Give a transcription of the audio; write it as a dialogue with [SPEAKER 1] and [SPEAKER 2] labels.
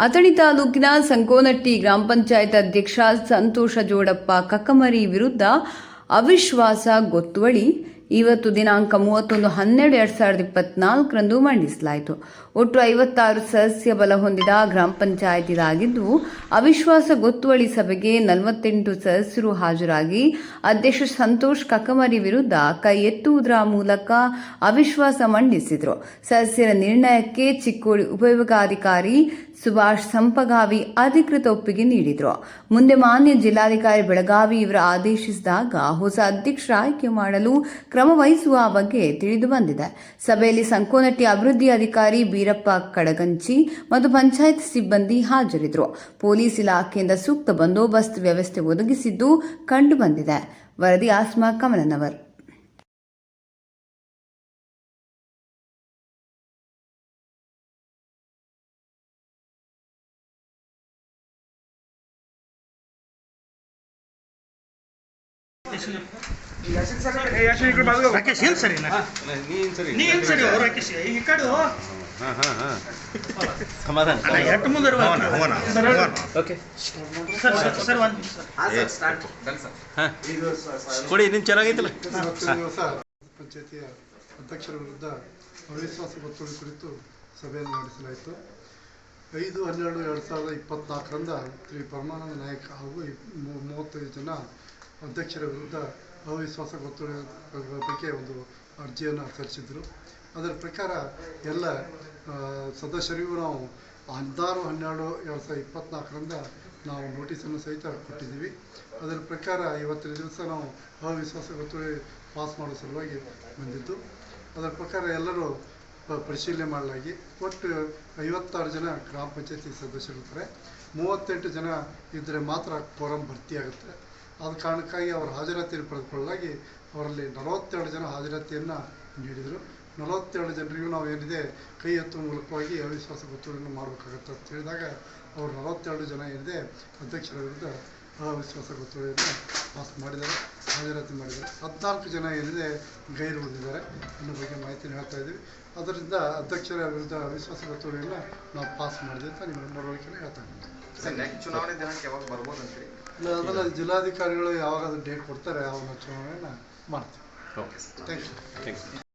[SPEAKER 1] ಅಥಣಿ ತಾಲೂಕಿನ ಸಂಕೋನಟ್ಟಿ ಗ್ರಾಮ ಪಂಚಾಯತ್ ಅಧ್ಯಕ್ಷ ಸಂತೋಷ ಜೋಡಪ್ಪ ಕಕ್ಕಮರಿ ವಿರುದ್ಧ ಅವಿಶ್ವಾಸ ಗೊತ್ತುವಳಿ ಇವತ್ತು ದಿನಾಂಕ ಮೂವತ್ತೊಂದು ಹನ್ನೆರಡು ಎರಡು ಸಾವಿರದ ಇಪ್ಪತ್ನಾಲ್ಕರಂದು ಮಂಡಿಸಲಾಯಿತು. ಒಟ್ಟು ಐವತ್ತಾರು ಸದಸ್ಯ ಬಲ ಹೊಂದಿದ ಗ್ರಾಮ ಪಂಚಾಯತ್ ಇದಾಗಿದ್ದು ಅವಿಶ್ವಾಸ ಗೊತ್ತುವಳಿ ಸಭೆಗೆ ನಲವತ್ತೆಂಟು ಸದಸ್ಯರು ಹಾಜರಾಗಿ, ಅಧ್ಯಕ್ಷ ಸಂತೋಷ್ ಕಕಮರಿ ವಿರುದ್ಧ ಕೈ ಎತ್ತುವುದರ ಮೂಲಕ ಅವಿಶ್ವಾಸ ಮಂಡಿಸಿದರು. ಸದಸ್ಯರ ನಿರ್ಣಯಕ್ಕೆ ಚಿಕ್ಕೋಡಿ ಉಪವಿಭಾಗಾಧಿಕಾರಿ ಸುಭಾಷ್ ಸಂಪಗಾವಿ ಅಧಿಕೃತ ಒಪ್ಪಿಗೆ ನೀಡಿದರು. ಮುಂದೆ ಮಾನ್ಯ ಜಿಲ್ಲಾಧಿಕಾರಿ ಬೆಳಗಾವಿ ಇವರ ಆದೇಶಿಸಿದಾಗ ಹೊಸ ಅಧ್ಯಕ್ಷರ ಆಯ್ಕೆ ಮಾಡಲು ವಹಿಸುವ ಬಗ್ಗೆ ತಿಳಿದು ಬಂದಿದೆ. ಸಭೆಯಲ್ಲಿ ಸಂಕೋನಟ್ಟಿ ಅಭಿವೃದ್ಧಿ ಅಧಿಕಾರಿ ಬೀರಪ್ಪ ಕಡಗಂಚಿ ಮತ್ತು ಪಂಚಾಯತ್ ಸಿಬ್ಬಂದಿ ಹಾಜರಿದ್ದರು. ಪೊಲೀಸ್ ಇಲಾಖೆಯಿಂದ ಸೂಕ್ತ ಬಂದೋಬಸ್ತ್ ವ್ಯವಸ್ಥೆ ಒದಗಿಸಿದ್ದು ಕಂಡು ಬಂದಿದೆ. ವರದಿ ಆಸ್ಮಾ ಕಮಲನವರ್.
[SPEAKER 2] ರಾಕೇಶ್ ಏನ್ ಸರಿನಾ
[SPEAKER 3] ನೀನ್ ಸರಿ.
[SPEAKER 2] ನೀ ಸರಿ ಅವ್ರು ರಾಕೇಶ್ ಈ ಕಡೆ
[SPEAKER 3] ಸಮಾಧಾನ.
[SPEAKER 2] ಎಟ್ಟು ಮುಂದೆ
[SPEAKER 3] ನಿನ್ ಚೆನ್ನಾಗೈತಲ್ಲ.
[SPEAKER 4] ಇವತ್ತಿನ ದಿವಸ ಪಂಚಾಯತಿಯ ಅಧ್ಯಕ್ಷರ ವಿರುದ್ಧ ಅವಿಶ್ವಾಸ ಗೊತ್ತುವಳಿ ಕುರಿತು ಸಭೆಯನ್ನು ನಡೆಸಲಾಯಿತು. ಐದು ಹನ್ನೆರಡು ಎರಡು ಸಾವಿರದ ಇಪ್ಪತ್ನಾಲ್ಕರಿಂದ ಶ್ರೀ ಪರಮಾನಂದ ನಾಯಕ್ ಹಾಗೂ ಮೂವತ್ತೈದು ಜನ ಅಧ್ಯಕ್ಷರ ವಿರುದ್ಧ ಅವಿಶ್ವಾಸ ಗೊತ್ತುವಳಿ ಬಗ್ಗೆ ಒಂದು ಅರ್ಜಿಯನ್ನು ಸಲ್ಲಿಸಿದ್ರು ಅದರ ಪ್ರಕಾರ ಎಲ್ಲ ಸದಸ್ಯರಿಗೂ ನಾವು ಹದಿನಾರು, ಹನ್ನೆರಡು, ಎರಡು ಸಾವಿರದ ಇಪ್ಪತ್ನಾಲ್ಕರಿಂದ ನಾವು ನೋಟಿಸನ್ನು ಸಹಿತ ಕೊಟ್ಟಿದ್ದೀವಿ. ಅದರ ಪ್ರಕಾರ ಇವತ್ತಿನ ದಿವಸ ನಾವು ಅವಿಶ್ವಾಸ ಗೊತ್ತುವಳಿ ಪಾಸ್ ಮಾಡೋ ಸಲುವಾಗಿ ಬಂದಿದ್ದು. ಅದರ ಪ್ರಕಾರ ಎಲ್ಲರೂ ಪರಿಶೀಲನೆ ಮಾಡಲಾಗಿ ಒಟ್ಟು ಐವತ್ತಾರು ಜನ ಗ್ರಾಮ ಪಂಚಾಯತಿ ಸದಸ್ಯರಿರ್ತಾರೆ. ಮೂವತ್ತೆಂಟು ಜನ ಇದ್ದರೆ ಮಾತ್ರ ಕೋರಂ ಭರ್ತಿಯಾಗುತ್ತೆ. ಆದ ಕಾರಣಕ್ಕಾಗಿ ಅವರ ಹಾಜರಾತಿಯನ್ನು ಪಡೆದುಕೊಳ್ಳಲಾಗಿ ಅವರಲ್ಲಿ ನಲವತ್ತೆರಡು ಜನ ಹಾಜರಾತಿಯನ್ನು ನೀಡಿದರು. ನಲವತ್ತೆರಡು ಜನರಿಗೂ ನಾವು ಏನಿದೆ, ಕೈ ಎತ್ತುವ ಮೂಲಕವಾಗಿ ಅವಿಶ್ವಾಸ ಗೊತ್ತುವಳಿಯನ್ನು ಮಾಡಬೇಕಾಗತ್ತೆ ಅಂತ ಹೇಳಿದಾಗ ಅವರು ನಲವತ್ತೆರಡು ಜನ ಏನಿದೆ, ಅಧ್ಯಕ್ಷರ ವಿರುದ್ಧ ಅವಿಶ್ವಾಸ ಗೊತ್ತುವಳಿಯನ್ನು ಪಾಸ್ ಮಾಡಿದ್ದಾರೆ ಹಾಜರಾತಿ ಮಾಡಿದ್ದಾರೆ ಹದಿನಾಲ್ಕು ಜನ ಏನಿದೆ, ಗೈರು ಉಳಿದಿದ್ದಾರೆ ಅನ್ನೋ ಬಗ್ಗೆ ಮಾಹಿತಿನ ಹೇಳ್ತಾ ಇದ್ದೀವಿ. ಅದರಿಂದ ಅಧ್ಯಕ್ಷರ ವಿರುದ್ಧ ಅವಿಶ್ವಾಸ ಗೊತ್ತುವಳಿಯನ್ನು ನಾವು ಪಾಸ್ ಮಾಡಿದೆ ಅಂತ ನಿಮ್ಮ ನಡವಳಿಕೆಯಲ್ಲಿ ಹೇಳ್ತಾ ಇದ್ದೀವಿ
[SPEAKER 5] ಚುನಾವಣೆ ದಿನಾಂಕ ಯಾವಾಗ ಬರ್ಬೋದು ಅಂತೀರಿ
[SPEAKER 4] ಇಲ್ಲ, ಅದನ್ನು ಜಿಲ್ಲಾಧಿಕಾರಿಗಳು ಯಾವಾಗ ಡೇಟ್ ಕೊಡ್ತಾರೆ ಅವನ್ನ ಚುನಾವಣೆನ ಮಾಡ್ತೀವಿ.
[SPEAKER 3] Okay
[SPEAKER 4] thank you